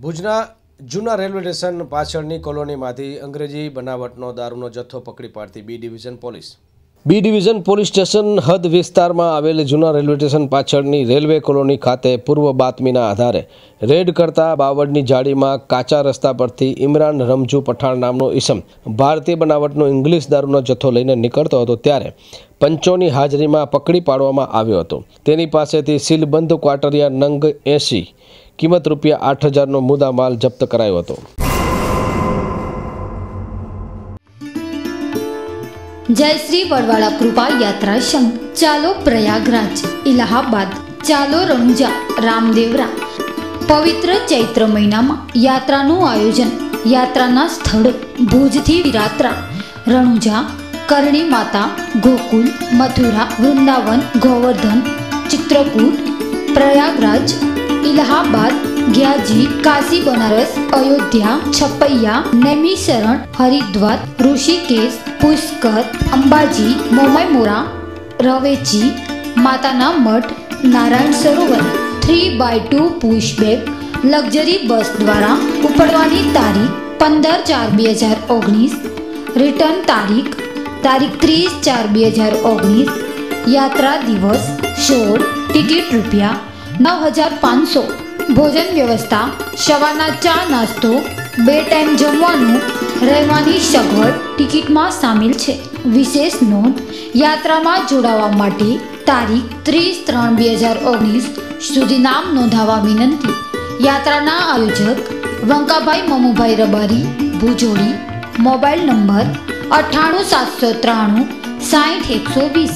ભુજના જૂના railway station પાછળની કોલોનીમાંથી અંગ્રેજી બનાવટનો દારૂનો જથ્થો પકડી પાડતી B division police. B division police station હદ વિસ્તારમાં આવેલ જૂના રેલવે સ્ટેશન પાછળની રેલવે કોલોની ખાતે પૂર્વ બાતમીના આધારે રેડ કરતા બાવળની જાળીમાં કાચા રસ્તા પરથી ઇમરાન રમજુ પઠાણ નામનો ઈસમ ભારતીય બનાવટનો ઇંગ્લિશ દારૂનો જથ્થો લઈને નીકળતો હતો ત્યારે પંચોની હાજરીમાં પકડી પાડવામાં આવ્યો હતો. તેની પાસેથી સીલબંધ ક્વાટરિયા નંગ એંસી કિંમત રૂપિયા આઠ હજારનો મુદ્દા માલ જપ્ત કરાયો હતો. જય શ્રી વડવાળા કૃપા યાત્રા સંઘ ચાલો પ્રયાગરાજ, ઇલાહાબાદ, ચાલો રણુજા, રામદેવરા. પવિત્ર ચૈત્ર મહિનામાં યાત્રાનું આયોજન, યાત્રાના સ્થળો, ભુજથી વિરાત્રા, રણુજા, કરણી માતા, ગોકુલ, મથુરા, વૃંદાવન, ગોવર્ધન, ચિત્રકૂટ, પ્રયાગરાજ ઇલાહાબાદ ગ્યાજી કાશી બનારસ અયોધ્યા છપૈયા નૈમિશરણ હરિદ્વાર ઋષિકેશ પુષ્કર અંબાજી મોમાઈમોરા રવેચી માતાના મઠ Narayan Sarovar three by two pushback luxury bus દ્વારા ઉપડવાની તારીખ પંદર ચાર બે હજાર ઓગણીસ રિટર્ન તારીખ તારીખ ત્રીસ ચાર બે હજાર ઓગણીસ યાત્રા દિવસ સોળ ટિકિટ રૂપિયા નવ હજાર પાંચસો. ભોજન વ્યવસ્થા, સવારના ચા નાસ્તો, બે ટાઈમ જમવાનું, રહેવાની સગવડ ટિકિટમાં સામેલ છે. વિશેષ નોંધ, યાત્રામાં જોડાવા માટે તારીખ ત્રીસ ત્રણ બે હજાર ઓગણીસ સુધી નામ નોંધાવવા વિનંતી. યાત્રાના આયોજક વંકાભાઈ મમુભાઈ રબારી, ભુજોડી, મોબાઈલ નંબર અઠ્ઠાણું સાતસો ત્રાણું સાઠ એકસો વીસ.